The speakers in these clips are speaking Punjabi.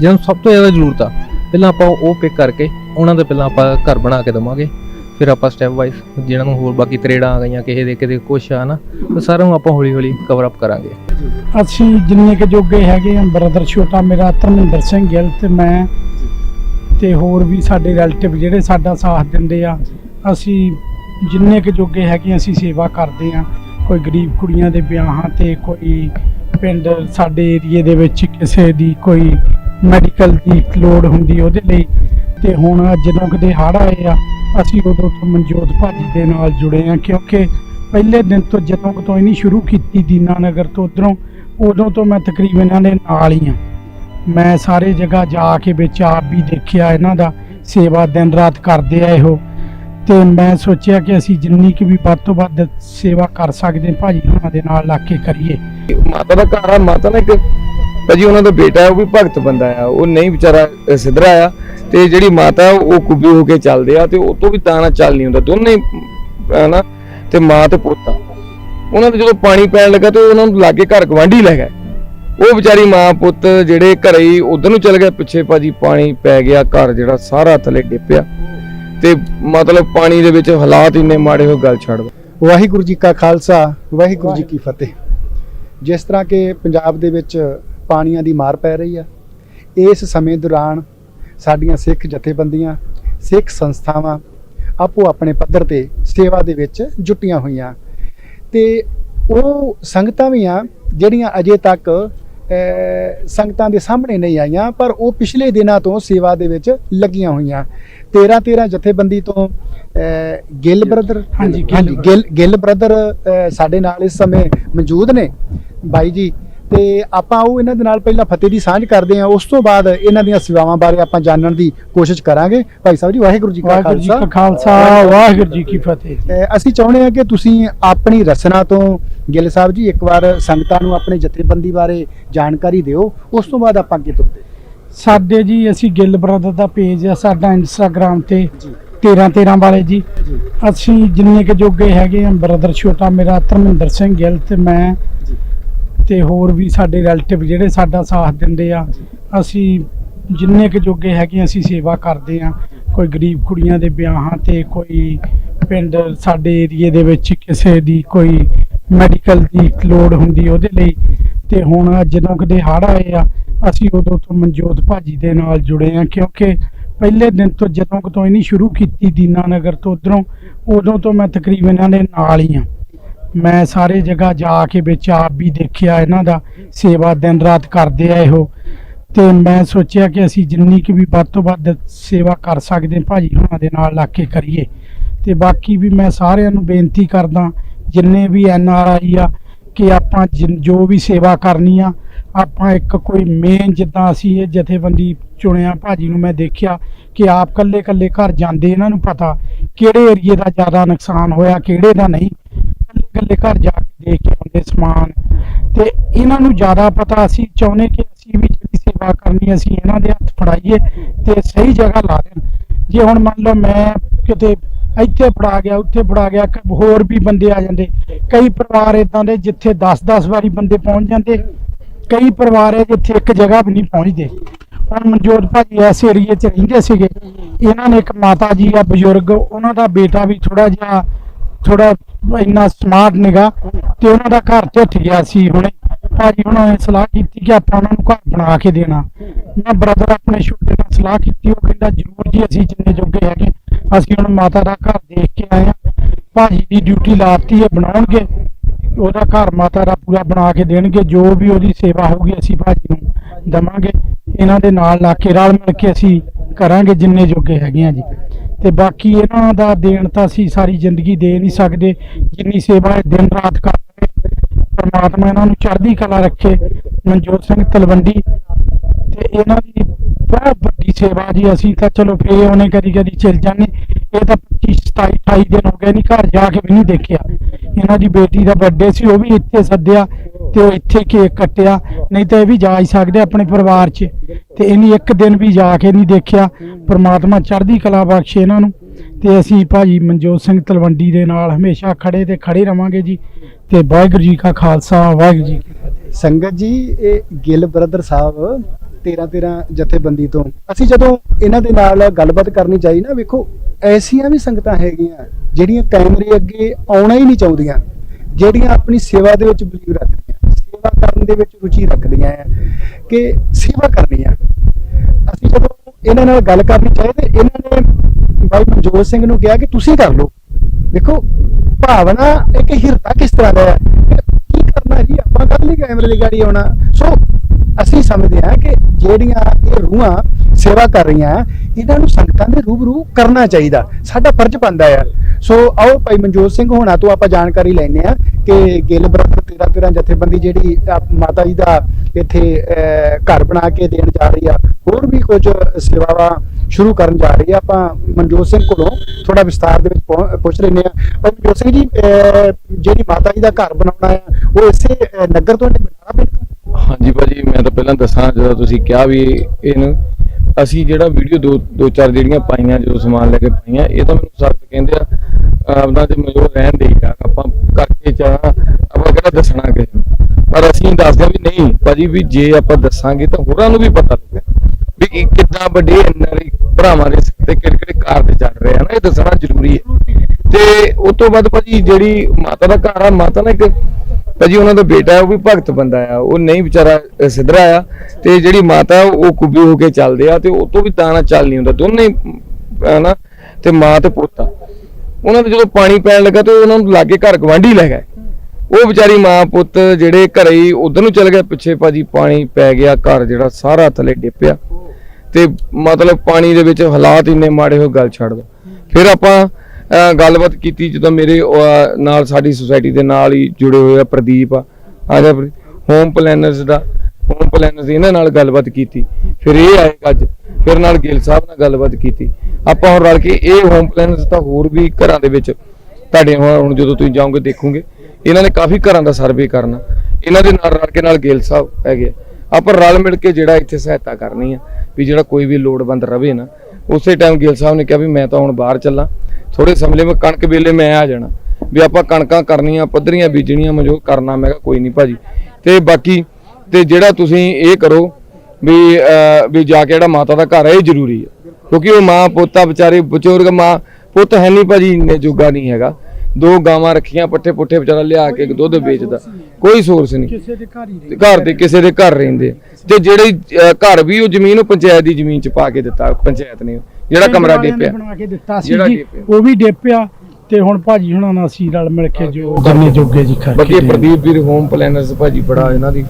ਜਿਹਨੂੰ ਸਭ ਤੋਂ ਜ਼ਿਆਦਾ ਜ਼ਰੂਰਤ ਆ, ਪਹਿਲਾਂ ਆਪਾਂ ਉਹ ਪਿਕ ਕਰਕੇ ਉਹਨਾਂ ਦੇ ਪਹਿਲਾਂ ਆਪਾਂ ਘਰ ਬਣਾ ਕੇ ਦਵਾਂਗੇ। ਫਿਰ ਆਪਾਂ ਸਟੈਪ ਵਾਈਜ਼ ਜਿਹਨਾਂ ਨੂੰ ਹੋਰ ਬਾਕੀ ਤਰੇੜਾਂ ਆ ਗਈਆਂ, ਕਿਸੇ ਦੇ ਕਿਤੇ ਕੁਛ ਆ ਨਾ ਉਹ ਸਾਰਿਆਂ ਨੂੰ ਆਪਾਂ ਹੌਲੀ ਹੌਲੀ ਕਵਰ ਅਪ ਕਰਾਂਗੇ। ਅਸੀਂ ਜਿੰਨੇ ਕੁ ਜੋਗੇ ਹੈਗੇ ਆ ਬ੍ਰਦਰ ਛੋਟਾ ਮੇਰਾ ਧਰਮਿੰਦਰ ਸਿੰਘ ਗਿੱਲ ਤੇ ਮੈਂ ਤੇ ਹੋਰ ਵੀ ਸਾਡੇ ਰਿਲੇਟਿਵ ਜਿਹੜੇ ਸਾਡਾ ਸਾਥ ਦਿੰਦੇ ਆ, ਅਸੀਂ ਜਿੰਨੇ ਕੁ ਜੋਗੇ ਹੈਗੇ ਅਸੀਂ ਸੇਵਾ ਕਰਦੇ ਆ। ਕੋਈ ਗਰੀਬ ਕੁੜੀਆਂ ਦੇ ਵਿਆਹਾਂ ਤੇ ਕੋਈ ਪਿੰਡ ਸਾਡੇ ਏਰੀਏ ਦੇ ਵਿੱਚ ਕਿਸੇ ਦੀ ਕੋਈ ਮੈਡੀਕਲ ਦੀ ਲੋੜ ਹੁੰਦੀ ਉਹਦੇ ਲਈ। ਤੇ ਹੁਣ ਜਦੋਂ ਕਦੇ ਹੜ੍ਹ ਆਏ ਆ, ਅਸੀਂ ਉਦੋਂ ਤੋਂ ਮਨਜੋਤ ਭਾਜੀ ਦੇ ਨਾਲ ਜੁੜੇ ਆ ਕਿਉਂਕਿ ਪਹਿਲੇ ਦਿਨ ਤੋਂ ਜਦੋਂ ਤੋਂ ਇਹਨੀ ਸ਼ੁਰੂ ਕੀਤੀ ਦੀਨਾਨਗਰ ਤੋਂ ਉਧਰੋਂ, ਉਦੋਂ ਤੋਂ ਮੈਂ ਤਕਰੀਬਨ ਇਹਨਾਂ ਦੇ ਨਾਲ ਹੀ ਆ ਮੈਂ ਸਾਰੇ ਜਗ੍ਹਾ ਜਾ ਕੇ ਵਿੱਚ ਆਪ ਵੀ ਦੇਖਿਆ ਇਹਨਾਂ ਦਾ ਸੇਵਾ ਦਿਨ ਰਾਤ ਕਰਦੇ ਆ ਇਹੋ। ਤੇ ਮੈਂ ਸੋਚਿਆ ਕਿ ਅਸੀਂ ਜਿੰਨੀ ਕਿ ਵੀ ਵੱਧ ਤੋਂ ਵੱਧ ਸੇਵਾ ਕਰ ਸਕਦੇ ਭਾਜੀ ਹੁਣਾਂ ਦੇ ਨਾਲ ਲੱਗ ਕੇ ਕਰੀਏ। ਮਾਤਾ ਦਾ ਘਰ ਆ, ਮਾਤਾ ਨਾ ਇੱਕ ਭਾਜੀ ਉਹਨਾਂ ਦਾ ਬੇਟਾ ਹੈ ਉਹ ਵੀ ਭਗਤ ਬੰਦਾ ਆ ਉਹ ਨਹੀਂ ਵਿਚਾਰਾ ਅਹ, ਆ ਤੇ ਜਿਹੜੀ ਮਾਤਾ ਉਹ ਕੁੱਬੀ ਹੋ ਕੇ ਚੱਲਦੇ ਆ ਤੇ ਉਹ ਤੋਂ ਵੀ ਤਾਣਾ ਚੱਲ ਨਹੀਂ ਹੁੰਦਾ। ਦੋਨੇ ਹੀ, ਤੇ ਮਾਂ ਤੇ ਪੁੱਤ ਉਹਨਾਂ ਦੇ ਜਦੋਂ ਪਾਣੀ ਪੈਣ ਲੱਗਾ ਤੇ ਉਹਨਾਂ ਨੂੰ ਲਾਗੇ ਘਰ ਗਵਾਂਢੀ ਲੈ ਗਏ। ਉਹ ਵਿਚਾਰੀ ਮਾਂ ਪੁੱਤ ਜਿਹੜੇ ਘਰੇ ਹੀ ਉਧਰ ਨੂੰ ਚਲ ਗਏ ਪਿੱਛੇ ਭਾਜੀ ਪਾਣੀ ਪੈ ਗਿਆ ਘਰ ਜਿਹੜਾ ਸਾਰਾ ਥੱਲੇ ਡਿੱਪਿਆ ਤੇ ਮਤਲਬ ਪਾਣੀ ਦੇ ਵਿੱਚ ਹਾਲਾਤ ਇੰਨੇ ਮਾੜੇ ਹੋ ਗੱਲ ਛੱਡ ਵਾਹਿਗੁਰੂ ਜੀ ਕਾ ਖਾਲਸਾ ਵਾਹਿਗੁਰੂ ਜੀ ਕੀ ਫਤਿਹ। ਜਿਸ ਤਰ੍ਹਾਂ ਕਿ ਪੰਜਾਬ ਦੇ ਵਿੱਚ ਪਾਣੀਆਂ ਦੀ ਮਾਰ ਪੈ ਰਹੀ ਆ। ਇਸ ਸਮੇਂ ਦੌਰਾਨ ਸਾਡੀਆਂ ਸਿੱਖ ਜਥੇਬੰਦੀਆਂ ਸਿੱਖ ਸੰਸਥਾਵਾਂ ਆਪੋ ਆਪਣੇ ਪੱਧਰ ਤੇ ਸੇਵਾ ਦੇ ਵਿੱਚ ਜੁਟੀਆਂ ਹੋਈਆਂ। ਤੇ ਉਹ ਸੰਗਤਾਂ ਵੀ ਆ ਜਿਹੜੀਆਂ ਅਜੇ ਤੱਕ ਸੰਗਤਾਂ ਦੇ ਸਾਹਮਣੇ ਨਹੀਂ ਆਈਆਂ ਪਰ ਉਹ ਪਿਛਲੇ ਦਿਨਾਂ ਤੋਂ ਸੇਵਾ ਦੇ ਵਿੱਚ ਲੱਗੀਆਂ ਹੋਈਆਂ। 13 13 ਜਥੇਬੰਦੀ ਤੋਂ ਗਿੱਲ ਬ੍ਰਦਰ ਹਾਂਜੀ, ਗਿੱਲ ਗਿੱਲ ਬ੍ਰਦਰ ਸਾਡੇ ਨਾਲ ਇਸ ਸਮੇਂ ਮੌਜੂਦ ਨੇ। ਬਾਈ ਜੀ ਤੇ ਆਪਾਂ ਉਹ ਇਹਨਾਂ ਦੇ ਨਾਲ ਪਹਿਲਾਂ ਫਤਿਹ ਦੀ ਸਾਂਝ ਕਰਦੇ ਹਾਂ ਉਸ ਤੋਂ ਬਾਅਦ ਇਹਨਾਂ ਦੀਆਂ ਸੇਵਾਵਾਂ ਬਾਰੇ ਆਪਾਂ ਜਾਣਨ ਦੀ ਕੋਸ਼ਿਸ਼ ਕਰਾਂਗੇ। ਭਾਈ ਸਾਹਿਬ ਜੀ ਵਾਹਿਗੁਰੂ ਜੀ ਕਾ ਖਾਲਸਾ। ਵਾਹਿਗੁਰੂ ਜੀ ਕੀ ਫਤਿਹ। ਅਸੀਂ ਚਾਹੁੰਦੇ ਹਾਂ ਕਿ ਤੁਸੀਂ ਆਪਣੀ ਰਚਨਾ ਤੋਂ ਗਿੱਲ ਸਾਹਿਬ ਜੀ ਇੱਕ ਵਾਰ ਸੰਗਤਾਂ ਨੂੰ ਆਪਣੇ ਜਥੇਬੰਦੀ ਬਾਰੇ ਜਾਣਕਾਰੀ ਦਿਓ ਉਸ ਤੋਂ ਬਾਅਦ ਆਪਾਂ ਅੱਗੇ ਤੁਰਦੇ ਸਾਡੇ ਜੀ ਅਸੀਂ ਗਿੱਲ ਬ੍ਰਦਰ ਦਾ ਪੇਜ ਆ ਸਾਡਾ ਇੰਸਟਾਗ੍ਰam ਤੇ ਜੀ। 13 13 ਵਾਲੇ ਜੀ। ਅਸੀਂ ਜਿੰਨੇ ਕੁ ਜੋਗੇ ਹੈਗੇ ਆ ਬ੍ਰਦਰ ਛੋਟਾ ਮੇਰਾ ਧਰਮਿੰਦਰ ਸਿੰਘ ਗਿੱਲ ਤੇ ਮੈਂ ਤੇ ਹੋਰ ਵੀ ਸਾਡੇ ਰਿਲੇਟਿਵ ਜਿਹੜੇ ਸਾਡਾ ਸਾਥ ਦਿੰਦੇ ਆ, ਅਸੀਂ ਜਿੰਨੇ ਕੁ ਜੋਗੇ ਹੈਗੇ ਅਸੀਂ ਸੇਵਾ ਕਰਦੇ ਆ। ਕੋਈ ਗਰੀਬ ਕੁੜੀਆਂ ਦੇ ਵਿਆਹਾਂ ਤੇ, ਕੋਈ ਪਿੰਡ ਸਾਡੇ ਏਰੀਏ ਦੇ ਵਿੱਚ ਕਿਸੇ ਦੀ ਕੋਈ ਮੈਡੀਕਲ ਦੀ ਲੋੜ ਹੁੰਦੀ ਉਹਦੇ ਲਈ। ਤੇ ਹੁਣ ਜਦੋਂ ਕਦੇ ਹੜ੍ਹ ਆਏ ਆ, ਅਸੀਂ ਉਦੋਂ ਤੋਂ ਮਨਜੋਤ ਭਾਜੀ ਦੇ ਨਾਲ ਜੁੜੇ ਆ, ਕਿਉਂਕਿ ਪਹਿਲੇ ਦਿਨ ਤੋਂ ਜਦੋਂ ਕੁ ਤੋਂ ਇਹਨੀ ਸ਼ੁਰੂ ਕੀਤੀ ਦੀਨਾਨਗਰ ਤੋਂ ਉਧਰੋਂ, ਉਦੋਂ ਤੋਂ ਮੈਂ ਤਕਰੀਬਨ ਇਹਨਾਂ ਦੇ ਨਾਲ ਹੀ ਆ। ਮੈਂ ਸਾਰੇ ਜਗ੍ਹਾ ਜਾ ਕੇ ਵਿੱਚ ਆਪ ਵੀ ਦੇਖਿਆ ਇਹਨਾਂ ਦਾ ਸੇਵਾ ਦਿਨ ਰਾਤ ਕਰਦੇ ਆ ਇਹੋ। ਤੇ ਮੈਂ ਸੋਚਿਆ ਕਿ ਅਸੀਂ ਜਿੰਨੀ ਕਿ ਵੀ ਵੱਧ ਤੋਂ ਵੱਧ ਸੇਵਾ ਕਰ ਸਕਦੇ ਭਾਜੀ ਹੁਣਾਂ ਦੇ ਨਾਲ ਲੱਗ ਕੇ ਕਰੀਏ। ਤੇ ਬਾਕੀ ਵੀ ਮੈਂ ਸਾਰਿਆਂ ਨੂੰ ਬੇਨਤੀ ਕਰਦਾ, ਜਿੰਨੇ ਵੀ ਐਨ ਆਰ ਆਈ ਆ, ਕਿ ਆਪਾਂ ਜਿਨ- ਜੋ ਵੀ ਸੇਵਾ ਕਰਨੀ ਆ, ਆਪਾਂ ਇੱਕ ਕੋਈ ਮੇਨ ਜਿੱਦਾਂ ਅਸੀਂ ਇਹ ਜਥੇਬੰਦੀ ਚੁਣਿਆ ਭਾਜੀ ਨੂੰ ਮੈਂ ਦੇਖਿਆ ਕਿ ਆਪ ਕੱਲੇ ਕੱਲੇ ਘਰ ਜਾਂਦੇ ਇਹਨਾਂ ਨੂੰ ਪਤਾ ਕਿਹੜੇ ਏਰੀਏ ਦਾ ਜ਼ਿਆਦਾ ਨੁਕਸਾਨ ਹੋਇਆ, ਕਿਹੜੇ ਦਾ ਨਹੀਂ। ਇਕੱਲੇ ਘਰ ਜਾ ਕੇ ਦੇਖ ਕੇ ਆਉਂਦੇ ਸਮਾਨ। ਤੇ ਇਹਨਾਂ ਨੂੰ ਜ਼ਿਆਦਾ ਪਤਾ ਅਸੀਂ ਚਾਹੁੰਦੇ ਕਿ ਅਸੀਂ ਵੀ ਜਿਹੜੀ ਸੇਵਾ ਕਰਨੀ ਅਸੀਂ ਇਹਨਾਂ ਦੇ ਹੱਥ ਫੜਾਈਏ ਤੇ ਸਹੀ ਜਗ੍ਹਾ ਲਾ ਦੇਣ। ਜੇ ਹੁਣ ਮੰਨ ਲਓ ਮੈਂ ਕਿਤੇ ਇੱਥੇ ਫੜਾ ਗਿਆ, ਉੱਥੇ ਫੜਾ ਗਿਆ ਹੋਰ ਵੀ ਬੰਦੇ ਆ ਜਾਂਦੇ। ਕਈ ਪਰਿਵਾਰ ਇਦਾਂ ਦੇ ਜਿੱਥੇ 10-10 ਵਾਰੀ ਬੰਦੇ ਪਹੁੰਚ ਜਾਂਦੇ, ਕਈ ਪਰਿਵਾਰ ਹੈ ਜਿੱਥੇ ਇੱਕ ਜਗ੍ਹਾ ਵੀ ਨਹੀਂ ਪਹੁੰਚਦੇ। ਹੁਣ ਮਨਜੋਤ ਭਾਜੀ ਇਸ ਏਰੀਏ 'ਚ ਰਹਿੰਦੇ ਸੀਗੇ। ਇਹਨਾਂ ਨੇ ਇੱਕ ਮਾਤਾ ਜੀ ਆ ਬਜ਼ੁਰਗ, ਉਹਨਾਂ ਦਾ ਬੇਟਾ ਵੀ ਥੋੜਾ ਜਿਹਾ ਥੋੜਾ ਇੰਨਾ ਸਮਾਰਟ ਨਿਗਾ ਤੇ ਉਹਨਾਂ ਦਾ ਘਰ ਢੱਠ ਗਿਆ ਸੀ ਹੁਣੇ। ਭਾਜੀ ਉਹਨਾਂ ਨੇ ਸਲਾਹ ਕੀਤੀ ਕਿ ਆਪਾਂ ਉਹਨਾਂ ਨੂੰ ਘਰ ਬਣਾ ਕੇ ਦੇਣਾ। ਮੈਂ ਬ੍ਰਦਰ ਆਪਣੇ ਛੋਟੇ ਨਾਲ ਸਲਾਹ ਕੀਤੀ, ਉਹ ਕਹਿੰਦਾ, ਜ਼ਰੂਰ ਜੀ, ਅਸੀਂ ਜਿੰਨੇ ਜੋਗੇ ਹੈਗੇ, ਅਸੀਂ ਹੁਣ ਮਾਤਾ ਦਾ ਘਰ ਦੇਖ ਕੇ ਆਏ ਆ ਭਾਜੀ ਦੀ ਡਿਊਟੀ ਲਾਤੀ ਹੈ, ਬਣਾਉਣਗੇ। ਉਹਦਾ ਘਰ ਮਾਤਾ ਦਾ ਪੂਰਾ ਬਣਾ ਕੇ ਦੇਣਗੇ। ਜੋ ਵੀ ਉਹਦੀ ਸੇਵਾ ਹੋਊਗੀ, ਅਸੀਂ ਭਾਜੀ ਨੂੰ ਦਵਾਂਗੇ। ਇਹਨਾਂ ਦੇ ਨਾਲ ਲਾ ਕੇ ਰਲ ਮਿਲ ਕੇ ਅਸੀਂ ਕਰਾਂਗੇ, ਜਿੰਨੇ ਜੋਗੇ ਹੈਗੇ ਆ ਜੀ। ਤੇ ਬਾਕੀ ਇਹਨਾਂ ਦਾ ਦੇਣ ਤਾਂ ਅਸੀਂ ਸਾਰੀ ਜ਼ਿੰਦਗੀ ਦੇ ਨਹੀਂ ਸਕਦੇ, ਜਿੰਨੀ ਸੇਵਾ ਇਹ ਦਿਨ ਰਾਤ ਕਰਦੇ ਪਰਮਾਤਮਾ ਇਹਨਾਂ ਨੂੰ ਚੜ੍ਹਦੀ ਕਲਾ ਰੱਖੇ। ਮਨਜੋਤ ਸਿੰਘ ਤਲਵੰਡੀ ਤੇ ਇਹਨਾਂ ਦੀ ਬਹੁਤ ਵੱਡੀ ਸੇਵਾ ਜੀ। ਅਸੀਂ ਤਾਂ ਚਲੋ ਫੇਰ ਉਹਨੇ ਕਦੀ ਕਦੀ ਚਲ ਜਾਂਦੇ। ਇਹ ਤਾਂ 25 27 28 ਦਿਨ ਹੋ ਗਏ ਨਹੀਂ ਘਰ ਜਾ ਕੇ ਵੀ ਨਹੀਂ ਦੇਖਿਆ। ਇਹਨਾਂ ਦੀ ਬੇਟੀ ਦਾ ਬਰਥਡੇ ਸੀ, ਉਹ ਵੀ ਇੱਥੇ ਸੱਦਿਆ। ਤੇ ਉਹ ਇੱਥੇ ਕੇਕ ਕੱਟਿਆ। ਨਹੀਂ ਤਾਂ ਇਹ ਵੀ ਜਾ ਹੀ ਸਕਦੇ ਆਪਣੇ ਪਰਿਵਾਰ 'ਚ। ਤੇ ਇਹਨੀ ਇੱਕ ਦਿਨ ਵੀ ਜਾ ਕੇ ਨਹੀਂ ਦੇਖਿਆ। ਪ੍ਰਮਾਤਮਾ ਚੜ੍ਹਦੀ ਕਲਾ ਬਖਸ਼ੇ ਇਹਨਾਂ ਨੂੰ। ਤੇ ਅਸੀਂ ਭਾਜੀ ਮਨਜੋਤ ਸਿੰਘ ਤਲਵੰਡੀ ਦੇ ਨਾਲ ਹਮੇਸ਼ਾ ਖੜੇ ਤੇ ਖੜੇ ਰਵਾਂਗੇ ਜੀ। ਤੇ ਵਾਹਿਗੁਰੂ ਜੀ ਕਾ ਖਾਲਸਾ, ਵਾਹਿਗੁਰੂ ਜੀ ਸੰਗਤ ਜੀ, ਇਹ ਗਿੱਲ ਬ੍ਰਦਰ ਸਾਹਿਬ 13 13 ਜਥੇਬੰਦੀ ਤੋਂ। ਅਸੀਂ ਜਦੋਂ ਇਹਨਾਂ ਦੇ ਨਾਲ ਗੱਲਬਾਤ ਕਰਨੀ ਚਾਹੀ ਨਾ, ਵੇਖੋ, ਐਸੀਆਂ ਵੀ ਸੰਗਤਾਂ ਹੈਗੀਆਂ, ਜਿਹੜੀਆਂ ਕੈਮਰੇ ਅੱਗੇ ਆਉਣਾ ਹੀ ਨਹੀਂ ਚਾਹੁੰਦੀਆਂ, ਜਿਹੜੀਆਂ ਆਪਣੀ ਸੇਵਾ ਦੇ ਵਿੱਚ ਬਲੀਵ ਰੱਖਦੀਆਂ। ਸੇਵਾ ਕਰਨ ਦੇ ਵਿੱਚ ਰੁਚੀ ਰੱਖਦੀਆਂ ਹੈ ਕਿ ਸੇਵਾ ਕਰਨੀ ਆ। ਅਸੀਂ ਜਦੋਂ ਇਹਨਾਂ ਨਾਲ ਗੱਲ ਕਰਨੀ ਚਾਹੇ ਇਹਨਾਂ ਨੇ ਬਾਈ ਮਨਜੋਤ ਸਿੰਘ ਨੂੰ ਕਿਹਾ ਕਿ ਤੁਸੀਂ ਕਰ ਲਓ। ਦੇਖੋ, ਭਾਵਨਾ ਇੱਕ ਹਿਰਦਾ ਕਿਸ ਤਰ੍ਹਾਂ ਦਾ ਹੈ ਕੀ ਕਰਨਾ ਜੀ? ਆਪਾਂ ਕੱਲ ਹੀ ਕੈਮਰੇ ਦੀ ਗਾੜੀ ਆਉਣਾ। ਸੋ, ਅਸੀਂ ਸਮਝਦੇ ਹਾਂ ਕਿ ਜਿਹੜੀਆਂ ਇਹ ਰੂਹਾਂ ਸੇਵਾ ਕਰ ਰਹੀਆਂ, ਇਹਨਾਂ ਨੂੰ ਸੰਗਤਾਂ ਦੇ ਰੂਬਰੂ ਕਰਨਾ ਚਾਹੀਦਾ। ਸਾਡਾ ਫਰਜ਼ ਬਣਦਾ ਆ। ਸੋ ਆਓ ਭਾਈ ਮਨਜੋਤ ਸਿੰਘ ਹੋਣਾ ਤੋਂ ਆਪਾਂ ਜਾਣਕਾਰੀ ਲੈਣੇ ਆ ਕਿ ਗਿੱਲ ਬ੍ਰਦਰ 13 13 ਜਥੇਬੰਦੀ ਜਿਹੜੀ ਮਾਤਾ ਜੀ ਦਾ ਇੱਥੇ ਘਰ ਬਣਾ ਕੇ ਦੇਣ ਜਾ ਰਹੀ ਆ ਹੋਰ ਵੀ ਕੁਝ ਸੇਵਾਵਾਂ ਸ਼ੁਰੂ ਕਰਨ ਜਾ ਰਹੀ ਆ। ਆਪਾਂ ਮਨਜੋਤ ਸਿੰਘ ਕੋਲੋਂ ਥੋੜਾ ਵਿਸਤਾਰ ਦੇ ਵਿੱਚ ਪੁੱਛ ਲੈਂਦੇ ਆ ਭਾਈ ਮਨਜੋਤ ਸਿੰਘ ਜੀ ਅਹ, ਜਿਹੜੀ ਮਾਤਾ ਜੀ ਦਾ ਘਰ ਬਣਾਉਣਾ ਆ ਉਹ ਇਸੇ ਨਗਰ ਤੋਂ ਨਹੀਂ ਬਣਾਉਣਾ ਪਿੰਡ ਹਾਂਜੀ ਭਾਜੀ ਮੈਂ ਤਾਂ ਪਹਿਲਾਂ ਦੱਸਾਂ ਜਦੋਂ ਤੁਸੀਂ ਕਿਹਾ ਵੀ ਇਹਨੂੰ ਅਸੀਂ ਜਿਹੜਾ ਵੀਡੀਓ ਦੋ ਦੋ ਚਾਰ ਜਿਹੜੀਆਂ ਪਾਈਆਂ ਜਦੋਂ ਸਮਾਨ ਲੈ ਕੇ ਪਾਈਆਂ ਇਹ ਤਾਂ ਮੈਨੂੰ ਸਖਤ ਕਹਿੰਦੇ ਆ। ਆਪਦਾ ਤੇ ਮੈਨੂੰ ਰਹਿਣ ਦੇ ਯਾਰ ਆਪਾਂ ਕਰਕੇ ਚਾ ਆਪਾਂ ਕਿਹੜਾ ਦੱਸਣਾ ਕਿਸੇ ਪਰ ਅਸੀਂ ਦੱਸਦੇ ਵੀ ਨਹੀਂ। ਭਾਜੀ ਵੀ ਜੇ ਆਪਾਂ ਦੱਸਾਂਗੇ ਤਾਂ ਹੋਰਾਂ ਨੂੰ ਵੀ ਪਤਾ ਲੱਗੇ ਵੀ ਇਹ ਵੱਡੇ ਨਰੇ ਭਰਾਵਾਂ ਦੇ ਸਿਰ ਤੇ ਕਿਹੜੇ ਕਿਹੜੇ ਕਾਰ ਤੇ ਚੱਲ ਰਹੇ ਆ ਇਹ ਦੱਸਣਾ ਜ਼ਰੂਰੀ ਹੈ। ਤੇ ਉਸ ਤੋਂ ਬਾਅਦ ਭਾਜੀ ਜਿਹੜੀ ਮਾਤਾ ਦਾ ਘਰ ਆ ਮਾਤਾ ਨਾ ਇੱਕ ਭਾਜੀ ਉਹਨਾਂ ਦਾ ਬੇਟਾ ਉਹ ਵੀ ਭਗਤ ਬੰਦਾ ਆ। ਉਹ ਨਹੀਂ ਵਿਚਾਰਾ ਅਹ, ਸਿੱਧਰਾ ਆ ਤੇ ਜਿਹੜੀ ਮਾਤਾ ਉਹ ਕੁੱਬੀ ਹੋ ਕੇ ਚੱਲਦੇ ਆ ਤੇ ਉਹ ਤੋਂ ਵੀ ਦਾਣਾ ਚੱਲ ਨਹੀਂ ਹੁੰਦਾ। ਦੋਨੇ ਹਨਾ ਤੇ ਮਾਂ ਤੇ ਪੁੱਤ। ਆ ਉਹਨਾਂ ਦੇ ਜਦੋਂ ਪਾਣੀ ਪੈਣ ਲੱਗਾ ਤੇ ਉਹਨਾਂ ਨੂੰ ਲਾਗੇ ਘਰ ਗਵਾਂਢੀ ਲੈ ਗਏ। ਉਹ ਵਿਚਾਰੀ ਮਾਂ ਪੁੱਤ ਜਿਹੜੇ ਘਰੇ ਹੀ ਉਧਰ ਨੂੰ ਚਲ ਗਏ, ਪਿੱਛੇ ਭਾਜੀ ਪਾਣੀ ਪੈ ਗਿਆ, ਘਰ ਜਿਹੜਾ ਸਾਰਾ ਥੱਲੇ ਡਿੱਪਿਆ। ਤੇ ਮਤਲਬ ਪਾਣੀ ਦੇ ਵਿੱਚ ਹਾਲਾਤ ਇੰਨੇ ਮਾੜੇ ਹੋ ਗੱਲ ਛੱਡ ਦੋ। ਫਿਰ ਆਪਾਂ ਗੱਲਬਾਤ ਕੀਤੀ ਜਦੋਂ ਮੇਰੇ ਨਾਲ ਸਾਡੀ ਸੁਸਾਇਟੀ ਦੇ ਨਾਲ ਹੀ ਜੁੜੇ ਹੋਏ ਆ, ਪ੍ਰਦੀਪ ਆ। ਆ ਹੋਮ ਪਲੈਨਰਸ ਦਾ। ਹੋਮ ਪਲੈਨਰਸ ਇਹਨਾਂ ਨਾਲ ਗੱਲਬਾਤ ਕੀਤੀ। ਫਿਰ ਇਹ ਆਏ ਅੱਜ, ਫਿਰ ਨਾਲ ਗਿੱਲ ਸਾਹਿਬ ਨਾਲ ਗੱਲਬਾਤ ਕੀਤੀ। ਆਪਾਂ ਹੁਣ ਰਲ ਕੇ ਇਹ ਹੋਮ ਪਲੈਨਰਸ ਤਾਂ ਹੋਰ ਵੀ ਘਰਾਂ ਦੇ ਵਿੱਚ ਤੁਹਾਡੇ ਹੁਣ ਹੁਣ ਜਦੋਂ ਤੁਸੀਂ ਜਾਓਗੇ, ਦੇਖੋਗੇ। ਇਹਨਾਂ ਨੇ ਕਾਫੀ ਘਰਾਂ ਦਾ ਸਰਵੇ ਕਰਨਾ। ਇਹਨਾਂ ਦੇ ਨਾਲ ਰਲ ਕੇ ਨਾਲ ਗਿੱਲ ਸਾਹਿਬ ਹੈਗੇ ਆ। ਆਪਾਂ ਰਲ ਮਿਲ ਕੇ ਜਿਹੜਾ ਇੱਥੇ ਸਹਾਇਤਾ ਕਰਨੀ ਆ, ਵੀ ਜਿਹੜਾ ਕੋਈ ਵੀ ਲੋੜਵੰਦ ਰਵੇ ਨਾ, ਉਸੇ ਟਾਈਮ ਗਿੱਲ ਸਾਹਿਬ ਨੇ ਕਿਹਾ ਵੀ ਮੈਂ ਤਾਂ ਹੁਣ ਬਾਹਰ ਚੱਲਾਂ। ਥੋੜੇ ਸਮੇਂ ਮੈਂ ਕਣਕ ਵੇਲੇ ਮੈਂ ਆ ਜਾਣਾ। ਵੀ ਆਪਾਂ ਕਣਕਾਂ ਕਰਨੀਆਂ, ਪੱਧਰੀਆਂ ਬੀਜਣੀਆਂ ਮੈਂ ਕਰਨਾ। ਮੈਂ ਕਿਹਾ ਕੋਈ ਨਹੀਂ ਭਾਜੀ। ਤੇ ਬਾਕੀ ਤੇ ਜਿਹੜਾ ਤੁਸੀਂ ਇਹ ਕਰੋ ਵੀ ਵੀ ਜਾ ਕੇ ਜਿਹੜਾ ਮਾਤਾ ਦਾ ਘਰ ਹੈ ਇਹ ਜ਼ਰੂਰੀ ਹੈ ਕਿਉਂਕਿ ਉਹ ਮਾਂ ਪੋਤਾ ਵਿਚਾਰੇ ਬਜ਼ੁਰਗ ਮਾਂ ਪੁੱਤ ਹੈ ਨਹੀਂ ਭਾਜੀ ਇੰਨੇ ਜੋਗਾ ਨਹੀਂ ਹੈਗਾ। ਦੋ ਗਾਵਾਂ ਰੱਖੀਆਂ ਪੱਠੇ ਪੁੱਠੇ ਵਿਚਾਰਾ ਲਿਆ ਕੇ ਦੁੱਧ ਵੇਚਦਾ। ਕੋਈ ਸੋਰਸ ਨਹੀਂ। ਕਿਸੇ ਦੇ ਘਰ ਹੀ ਤੇ ਘਰ ਦੇ ਕਿਸੇ ਦੇ ਘਰ ਰਹਿੰਦੇ। ਤੇ ਜਿਹੜੇ ਘਰ ਵੀ ਉਹ ਜ਼ਮੀਨ ਉਹ ਪੰਚਾਇਤ ਦੀ ਜ਼ਮੀਨ ਚ ਪਾ ਕੇ ਦਿੱਤਾ ਪੰਚਾਇਤ ਨੇ। ਜਿਹੜਾ ਕਮਰਾ ਨੇ ਡੇਪਿਆ। ਬਣਾ ਕੇ ਦਿੱਤਾ ਸੀ ਜਿਹੜਾ ਜੀ ਡਿੱਪਿਆ। ਉਹ ਵੀ ਡੇਪਿਆ ਤੇ ਹੁਣ ਭਾਜੀ ਹੁਣਾਂ ਨਾਲ ਅਸੀਂ ਰਲ ਮਿਲ ਕੇ ਜੋ ਕਰਨੇ ਜੋਗੇ ਜੀ ਕਰਕੇ ਬਾਕੀ। ਪ੍ਰਦੀਪ ਵੀਰ ਹੋਮ ਪਲੈਨਰਸ ਭਾਜੀ ਬੜਾ ਇਹਨਾਂ ਦੀ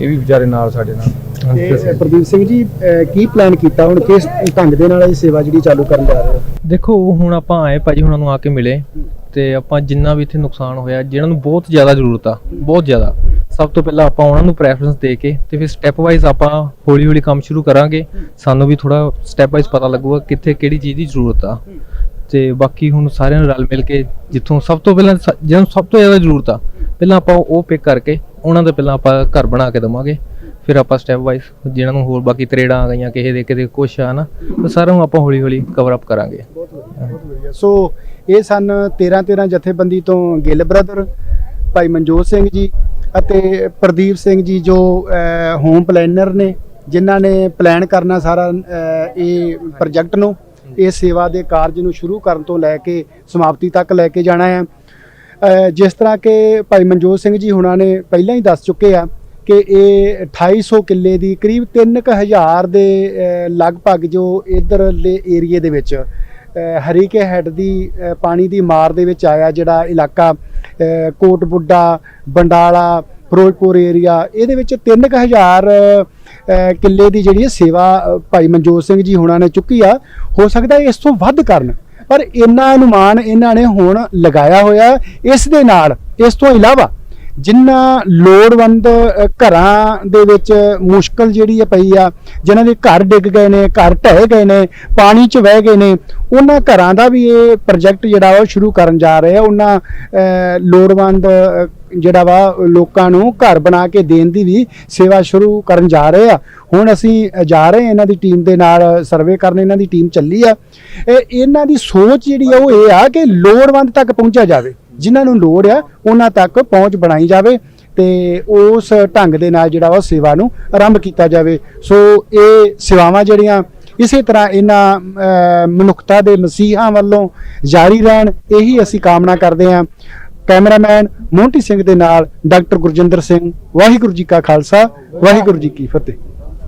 ਇਹ ਵੀ ਵਿਚਾਰੇ ਨਾਲ ਸਾਡੇ ਨਾਲ। ਇਹ ਪ੍ਰਦੀਪ ਸਿੰਘ ਜੀ ਕੀ ਪਲਾਨ ਕੀਤਾ? ਹੁਣ ਕਿਸ ਢੰਗ ਦੇ ਨਾਲ ਇਹ ਸੇਵਾ ਜਿਹੜੀ ਚਾਲੂ ਕਰਨ ਜਾ ਰਹੇ ਹੋ? ਦੇਖੋ ਹੁਣ ਆਪਾਂ ਆਏ ਭਾਜੀ ਹੁਣਾਂ ਨੂੰ ਆ ਕੇ ਮਿਲੇ। ਤੇ ਆਪਾਂ ਜਿੰਨਾ ਵੀ ਇੱਥੇ ਨੁਕਸਾਨ ਹੋਇਆ ਜਿਹਨਾਂ ਨੂੰ ਬਹੁਤ ਜ਼ਿਆਦਾ ਜ਼ਰੂਰਤ ਆ ਬਹੁਤ ਜ਼ਿਆਦਾ। ਸਭ ਤੋਂ ਪਹਿਲਾਂ ਆਪਾਂ ਉਹਨਾਂ ਨੂੰ ਪ੍ਰੈਫਰੈਂਸ ਦੇ ਕੇ ਤੇ ਫਿਰ ਸਟੈਪ ਵਾਈਜ਼ ਆਪਾਂ ਹੌਲੀ ਹੌਲੀ ਕੰਮ ਸ਼ੁਰੂ ਕਰਾਂਗੇ। ਸਾਨੂੰ ਵੀ ਥੋੜਾ ਸਟੈਪ ਵਾਈਜ਼ ਪਤਾ ਲੱਗੂਗਾ ਕਿੱਥੇ ਕਿਹੜੀ ਚੀਜ਼ ਦੀ ਜ਼ਰੂਰਤ ਆ। ਤੇ ਬਾਕੀ ਹੁਣ ਸਾਰਿਆਂ ਨੂੰ ਰਲ ਮਿਲ ਕੇ ਜਿੱਥੋਂ ਸਭ ਤੋਂ ਪਹਿਲਾਂ ਜਿਹਨਾਂ ਨੂੰ ਸਭ ਤੋਂ ਜ਼ਿਆਦਾ ਜ਼ਰੂਰਤ ਆ ਪਹਿਲਾਂ ਆਪਾਂ ਉਹ ਪਿਕ ਕਰਕੇ ਉਹਨਾਂ ਦਾ ਪਹਿਲਾਂ ਆਪਾਂ ਘਰ ਬਣਾ ਕੇ ਦਵਾਂਗੇ। ਫਿਰ ਆਪਾਂ ਸਟੈਪ ਵਾਈਜ਼ ਜਿਹਨਾਂ ਨੂੰ ਹੋਰ ਬਾਕੀ ਤਰੇੜਾਂ ਆ ਗਈਆਂ, ਕਿਸੇ ਦੇ ਕਿਤੇ ਕੁਛ ਆ ਨਾ ਉਹ ਸਾਰਿਆਂ ਨੂੰ ਆਪਾਂ ਹੌਲੀ ਹੌਲੀ ਕਵਰ ਅਪ ਕਰਾਂਗੇ ਸੋ ਇਹ ਸਨ 13 13 ਜਥੇਬੰਦੀ ਤੋਂ ਗਿੱਲ ਬ੍ਰਦਰ ਭਾਈ ਮਨਜੋਤ ਸਿੰਘ ਜੀ ਅਤੇ ਪ੍ਰਦੀਪ ਸਿੰਘ ਜੀ ਜੋ ਹੋਮ ਪਲੈਨਰ ਨੇ, ਜਿਨ੍ਹਾਂ ਨੇ ਪਲਾਨ ਕਰਨਾ ਸਾਰਾ ਇਹ ਪ੍ਰੋਜੈਕਟ ਨੂੰ, ਇਹ ਸੇਵਾ ਦੇ ਕਾਰਜ ਨੂੰ ਸ਼ੁਰੂ ਕਰਨ ਤੋਂ ਲੈ ਕੇ ਸਮਾਪਤੀ ਤੱਕ ਲੈ ਕੇ ਜਾਣਾ ਹੈ। ਜਿਸ ਤਰ੍ਹਾਂ ਕਿ ਭਾਈ ਮਨਜੋਤ ਸਿੰਘ ਜੀ ਹੁਣਾਂ ਨੇ ਪਹਿਲਾਂ ਹੀ ਦੱਸ ਚੁੱਕੇ ਆ ਕਿ ਇਹ 2800 ਕਿੱਲੇ ਦੀ ਕਰੀਬ 3000 ਦੇ ਲਗਭਗ ਜੋ ਇਧਰਲੇ ਏਰੀਏ ਦੇ ਵਿੱਚ ਹਰੀਕੇ ਹੈੱਡ ਦੀ ਪਾਣੀ ਦੀ ਮਾਰ ਦੇ ਵਿੱਚ ਆਇਆ ਜਿਹੜਾ ਇਲਾਕਾ ਅਹ, ਕੋਟ ਬੁੱਢਾ ਬੰਡਾਲਾ ਫਿਰੋਜ਼ਪੁਰ ਏਰੀਆ ਇਹਦੇ ਵਿੱਚ 3000 ਅਹ, ਕਿੱਲੇ ਦੀ ਜਿਹੜੀ ਸੇਵਾ ਭਾਈ ਮਨਜੋਤ ਸਿੰਘ ਜੀ ਹੁਣਾਂ ਨੇ ਚੁੱਕੀ ਆ। ਹੋ ਸਕਦਾ ਇਸ ਤੋਂ ਵੱਧ ਕਰਨ। ਪਰ ਇੰਨਾ ਅਨੁਮਾਨ ਇਹਨਾਂ ਨੇ ਹੁਣ ਲਗਾਇਆ ਹੋਇਆ ਇਸ ਦੇ ਨਾਲ ਇਸ ਤੋਂ ਇਲਾਵਾ ਜਿਨ੍ਹਾਂ ਲੋੜਵੰਦ ਘਰਾਂ ਦੇ ਵਿੱਚ ਮੁਸ਼ਕਲ ਜਿਹੜੀ ਹੈ ਪਈ ਆ, ਜਿਨ੍ਹਾਂ ਦੇ ਘਰ ਡਿੱਗ ਗਏ ਨੇ, ਘਰ ਢਹਿ ਗਏ ਨੇ, ਪਾਣੀ 'ਚ ਵਹਿ ਗਏ ਨੇ, ਉਹਨਾਂ ਘਰਾਂ ਦਾ ਵੀ ਇਹ ਪ੍ਰੋਜੈਕਟ ਜਿਹੜਾ ਉਹ ਸ਼ੁਰੂ ਕਰਨ ਜਾ ਰਹੇ ਆ। ਉਹਨਾਂ ਲੋੜਵੰਦ ਜਿਹੜਾ ਵਾ, ਲੋਕਾਂ ਨੂੰ ਘਰ ਬਣਾ ਕੇ ਦੇਣ ਦੀ ਵੀ ਸੇਵਾ ਸ਼ੁਰੂ ਕਰਨ ਜਾ ਰਹੇ ਆ। ਹੁਣ ਅਸੀਂ ਜਾ ਰਹੇ ਇਹਨਾਂ ਦੀ ਟੀਮ ਦੇ ਨਾਲ, ਸਰਵੇ ਕਰਨ ਇਹਨਾਂ ਦੀ ਟੀਮ ਚੱਲੀ ਆ। ਇਹ, ਇਹਨਾਂ ਦੀ ਸੋਚ ਜਿਹੜੀ ਆ ਉਹ ਇਹ ਆ ਕਿ ਲੋੜਵੰਦ ਤੱਕ ਪਹੁੰਚਿਆ ਜਾਵੇ। ਜਿਨ੍ਹਾਂ ਨੂੰ ਲੋੜ ਆ, ਉਹਨਾਂ ਤੱਕ ਪਹੁੰਚ ਬਣਾਈ ਜਾਵੇ ਤੇ ਉਸ ਢੰਗ ਦੇ ਨਾਲ ਜਿਹੜਾ ਉਹ ਸੇਵਾ ਨੂੰ ਆਰੰਭ ਕੀਤਾ ਜਾਵੇ। ਸੋ ਇਹ ਸੇਵਾਵਾਂ ਜਿਹੜੀਆਂ, ਇਸੇ ਤਰ੍ਹਾਂ ਇਹਨਾਂ ਮਨੁੱਖਤਾ ਦੇ ਮਸੀਹਾਂ ਵੱਲੋਂ ਜਾਰੀ ਰਹਿਣ, ਇਹੀ ਅਸੀਂ ਕਾਮਨਾ ਕਰਦੇ ਹਾਂ। ਕੈਮਰਾਮੈਨ ਮੋਹਨਟੀ ਸਿੰਘ ਦੇ ਨਾਲ ਡਾਕਟਰ ਗੁਰਜਿੰਦਰ ਸਿੰਘ, ਵਾਹਿਗੁਰੂ ਜੀ ਕਾ ਖਾਲਸਾ, ਵਾਹਿਗੁਰੂ ਜੀ ਕੀ ਫਤਿਹ।